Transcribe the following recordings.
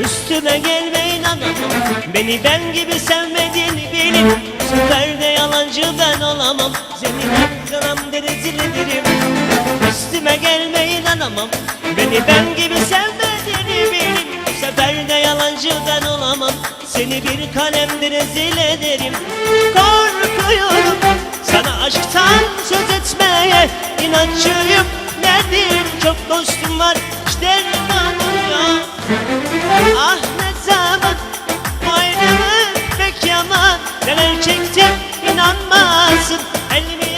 Üstüme gelmeyin adam Beni ben gibi sevmediğini bilin. Seferde yalancı ben olamam. Seni ben kıram derezil ederim Üstüme gelmeyin anamam. Beni ben Seni bir kalemde rezil ederim. Korkuyorum. Sana aşktan söz etmeye inatçıyım nedir? Çok dostum var işte ya Ah ne zaman bu ayrılık pek yaman Neler çektim inanmazsın. El mi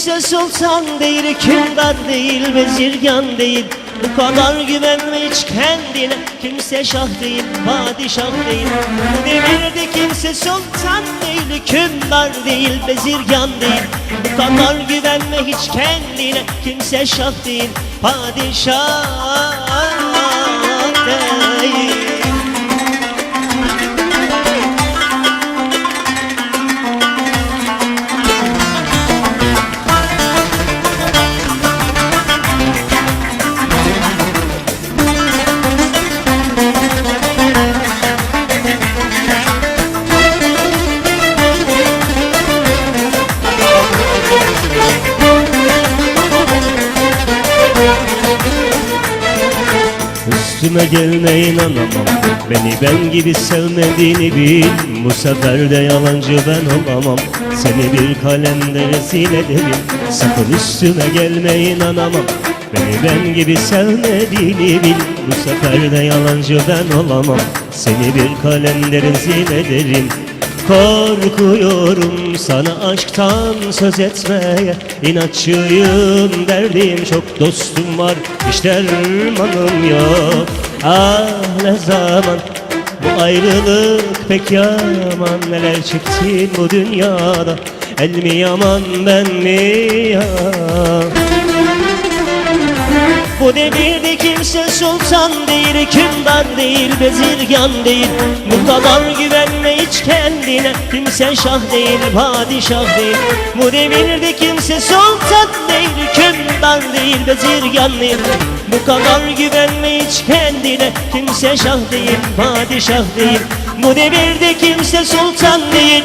kimse sultan değil Hükümdar değil bezirgan değil. Bu kadar güvenme hiç kendine Kimse şah değil padişah değil. Bu devirde kimse sultan değil Hükümdar değil bezirgan değil. Bu kadar güvenme hiç kendine Kimse şah değil padişah değil Üstüme gelme inanamam. Beni ben gibi sevmediğini bil. Bu sefer de yalancı ben olamam. Seni bir kalemde rezil ederim Sakın üstüme gelme inanamam. Beni ben gibi sevmediğini bil. Bu sefer de yalancı ben olamam. Seni bir kalemde rezil ederim Korkuyorum sana aşktan söz etmeye. İnatçıyım derdim çok dostum var. Hiç dermanım yok. Ah ne zaman? Bu ayrılık pek yaman. Neler çektin bu dünyada? El mi yaman ben mi yaman? Bu devirde kimse sultan değil, hükümdar değil, bezirgan değil. Kadar güvenme hiç kendine, kimse şah değil, padişah değil. Bu devirde kimse sultan değil, hükümdar değil, bezirgan değil. Bu kadar güvenme hiç kendine, kimse şah değil, padişah değil. Bu devirde kimse sultan değil,